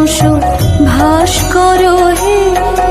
তামস ভাস্কর হে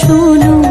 শুনো।